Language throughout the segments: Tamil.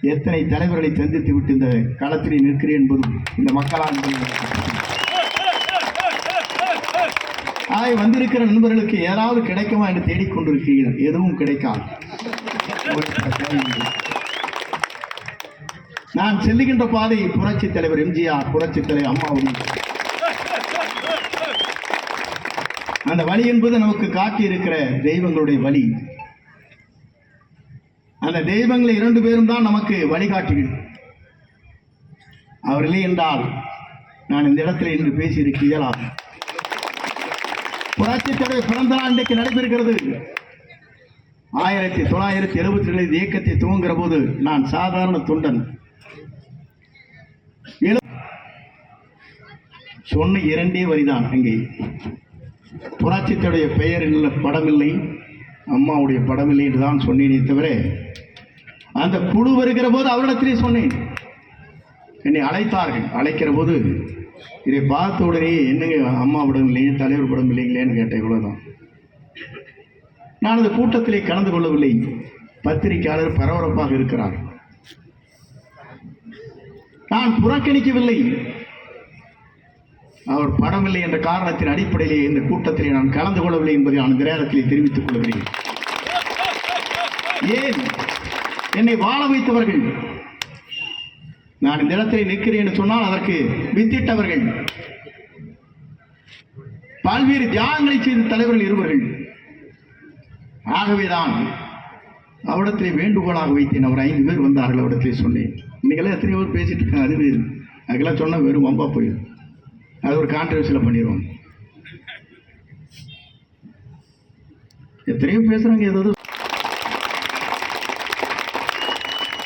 எத்தனை தலைவர்களை சந்தித்து விட்டு இந்த களத்தில் நிற்கிறேன் என்பதும் இந்த மக்களால் ஆய் வந்திருக்கிற நண்பர்களுக்கு ஏதாவது கிடைக்குமா என்று தேடிக்கொண்டிருக்கிறீர்கள். எதுவும் கிடைக்காது. நான் செல்லுகின்ற பாதை புரட்சி தலைவர் எம்ஜிஆர் புரட்சி தலைவர் அம்மாவும் அந்த வழி என்பது நமக்கு காட்டி இருக்கிற தெய்வங்களுடைய வழி. அந்த தெய்வங்கள் இரண்டு பேரும் தான் நமக்கு வழிகாட்டுகிறது அவர் இல்லை என்றால் நான் இந்த இடத்துல இன்று பேசியிருக்க இயலாது புரட்சி தலைவர் பிறந்த நாள் இன்றைக்கு நடைபெறுகிறது. ஆயிரத்தி தொள்ளாயிரத்தி எழுபத்தி ஏழு இயக்கத்தை துவங்குகிற போது நான் சாதாரண தொண்டன். சொன்ன இரண்டே வரிதான் அங்கே புரட்சித்துடைய பெயர் இல்லை படமில்லை. அம்மாவுடைய படம் இல்லைன்னு தான் சொன்னேனே தவிர அந்த குழு வருகிற போது அவரிடத்திலே சொன்னேன். என்னை அழைத்தார்கள். அழைக்கிற போது இதை பார்த்த உடனே என்னங்க அம்மா படம் இல்லையே தலைவர் படம் இல்லைங்களேன்னு கேட்டேன். இவ்வளோதான் நான் அந்த கூட்டத்திலே கலந்து கொள்ளவில்லை. பத்திரிகையாளர் பரபரப்பாக இருக்கிறார். நான் புறக்கணிக்கவில்லை. அவர் படமில்லை என்ற காரணத்தின் அடிப்படையிலே இந்த கூட்டத்திலே நான் கலந்து கொள்ளவில்லை என்பதை நான் இந்த நேரத்திலே தெரிவித்துக் கொள்கிறேன். ஏன்? என்னை வாழ வைத்தவர்கள். நான் இந்த இடத்திலே நிற்கிறேன் என்று சொன்னால் அதற்கு வித்திட்டவர்கள். பல்வேறு தியாகங்களை செய்த தலைவர்கள் இருவர்கள். ஆகவேதான் அவரிடத்திலே வேண்டுகோளாக வைத்தேன். அவர் ஐந்து பேர் வந்தார்கள் அவரிடத்திலே சொன்னேன். இன்னைக்கெல்லாம் எத்தனை பேர் பேசிட்டு இருக்காங்க. அது வேறு. அதுக்கெல்லாம் சொன்னால் வெறும் வம்பா போயிடும். அது ஒரு கான்ட்ரவர்சியில் பண்ணிடுவோம் எத்தனையோ பேசுகிறாங்க ஏதாவது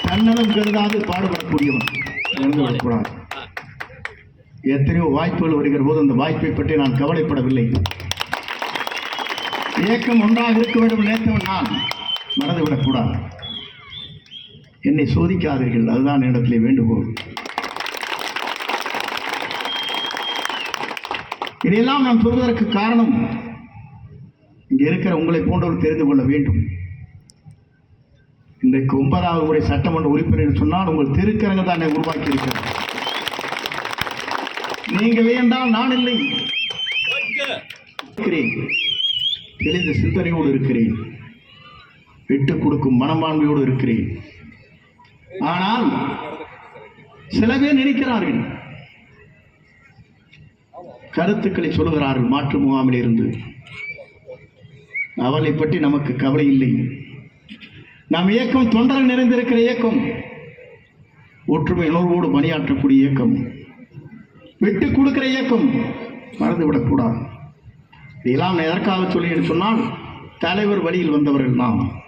தன்னலம் கருதாது பாடுபடக்கூடியவன். இழந்து எத்தனையோ வாய்ப்புகள் வருகிற போது அந்த வாய்ப்பை பற்றி நான் கவலைப்படவில்லை. இயக்கம் ஒன்றாக இருக்க வேண்டும் நேர்த்தவன் நான் மறந்துவிடக்கூடாது. என்னை சோதிக்காதீர்கள் அதுதான் இடத்திலே வேண்டுகோள். இதையெல்லாம் நான் சொல்வதற்கு காரணம் இங்கே இருக்கிற உங்களை போன்றவர் தெரிந்து கொள்ள வேண்டும். இன்றைக்கு ஒன்பதாவது முறை சட்டமன்ற உறுப்பினர் சொன்னால் உங்கள் திருக்கரங்க தான் உருவாக்கி இருக்கிறது. நீங்கள் என்றால் நான் இல்லை. இருக்கிறேன். தெளிந்த சிந்தனையோடு இருக்கிறேன். விட்டுக் கொடுக்கும் மனப்பான்மையோடு இருக்கிறேன். ஆனால் சில பேர் நினைக்கிறார்கள் கருத்துக்களை சொல்லுகிறார்கள் மாற்று முகாமில் இருந்து. அவளை பற்றி நமக்கு கவலை இல்லை. நம் இயக்கம் தொண்டர்கள் நிறைந்திருக்கிற இயக்கம். ஒற்றுமை உணர்வோடு பணியாற்றக்கூடிய இயக்கம். விட்டு கொடுக்கிற இயக்கம். மறந்துவிடக்கூடாது இதெல்லாம் நான் எதற்காக சொல்லி சொன்னால் தலைவர் வழியில் வந்தவர்கள் நாம்.